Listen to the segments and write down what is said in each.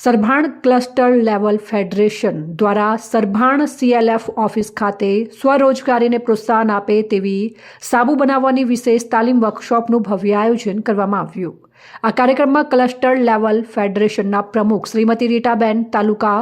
Sarbhan cluster level federation દ્વારા Sarbhan સીએલએફ office ખાતે સ્વરોજગારીને પ્રોત્સાહન આપે તેવી સાબુ બનાવવાની વિશેષ તાલીમ વર્કશોપનું ભવ્ય આયોજન કરવામાં આવ્યું. આ કાર્યક્રમમાં ક્લસ્ટર લેવલ ફેડરેશનના પ્રમુખ Shrimati Ritaben taluka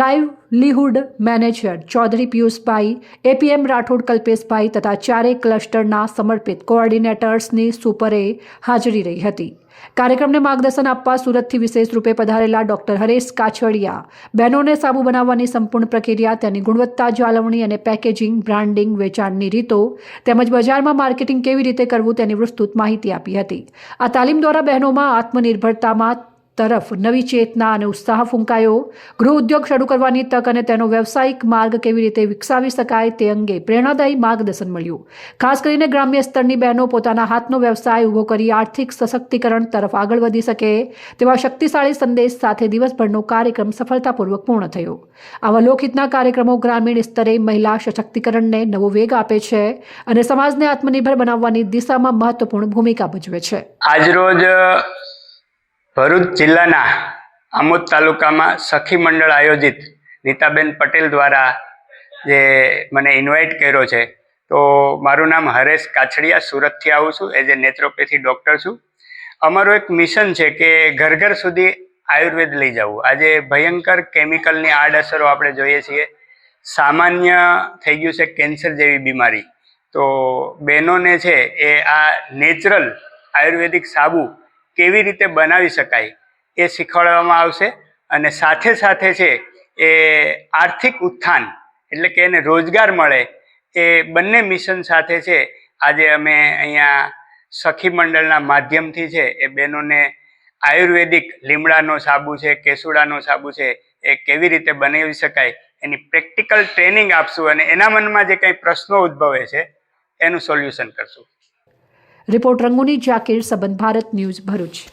livelihood manager Chaudhary Piyushbhai, APM Rathod Kalpeshbhai તથા ચારેય ક્લસ્ટરના સમર્પિત કોઓર્ડિનેટર્સની સુપરે હાજરી રહી હતી. કાર્યક્રમને માર્ગદર્શન આપવા સુરતથી વિશેષ રૂપે પધારેલા ડોક્ટર હરેશ કાછડિયા, બહેનોને સાબુ બનાવવાની સંપૂર્ણ પ્રક્રિયા, તેની ગુણવત્તા જાળવણી અને પેકેજિંગ, બ્રાન્ડિંગ, વેચાણની રીતો તેમજ બજારમાં માર્કેટિંગ કેવી રીતે કરવું તેની વિસ્તૃત માહિતી આપી હતી. આ તાલીમ દ્વારા બહેનોમાં આત્મનિર્ભરતામાં તરફ નવી ચેતના અને ઉત્સાહ ફૂંકાયો. ગૃહ ઉદ્યોગ શરૂ કરવાની તક અને તેનો વ્યવસાયિક માર્ગ કેવી રીતે વિકસાવી શકાય તે અંગે પ્રેરણાદાયી માર્ગદર્શન મળ્યું. ખાસ કરીને ગ્રામ્ય સ્તરની બહેનો પોતાના હાથનો વ્યવસાય ઊભો કરી આર્થિક સશક્તિકરણ તરફ આગળ વધી શકે તેવા શક્તિશાળી સંદેશ સાથે દિવસભરનો કાર્યક્રમ સફળતાપૂર્વક પૂર્ણ થયો. આવા લોકહિતના કાર્યક્રમો ગ્રામીણ સ્તરે મહિલા સશક્તિકરણને નવો વેગ આપે છે અને સમાજને આત્મનિર્ભર બનાવવાની દિશામાં મહત્વપૂર્ણ ભૂમિકા ભજવે છે. આજરોજ ભરૂચ જિલ્લાના આમોદ તાલુકામાં સખી મંડળ આયોજિત નીતાબેન પટેલ દ્વારા જે મને ઇન્વાઇટ કર્યો છે, તો મારું નામ હરેશ કાછડિયા, સુરતથી આવું છું એઝ એ નેત્રોપેથી ડૉક્ટર છું. અમારું એક મિશન છે કે ઘર ઘર સુધી આયુર્વેદ લઈ જવું. આજે ભયંકર કેમિકલની આડઅસરો આપણે જોઈએ છીએ. સામાન્ય થઈ ગયું છે કેન્સર જેવી બીમારી. તો બહેનોને છે એ આ નેચરલ આયુર્વેદિક સાબુ કેવી રીતે બનાવી શકાય એ શીખવાડવામાં આવશે અને સાથે સાથે છે એ આર્થિક ઉત્થાન એટલે કે એને રોજગાર મળે એ બંને મિશન સાથે છે આજે અમે અહીંયા સખી મંડળના માધ્યમથી છે એ બહેનોને આયુર્વેદિક લીમડાનો સાબુ છે, કેસુડાનો સાબુ છે એ કેવી રીતે બનાવી શકાય એની પ્રેક્ટિકલ ટ્રેનિંગ આપશું અને એના મનમાં જે કંઈ પ્રશ્નો ઉદ્ભવે છે એનું સોલ્યુશન કરશું. રિપોર્ટ રંગુની જાકીર સંબંધ ભારત ન્યૂઝ ભરૂચ.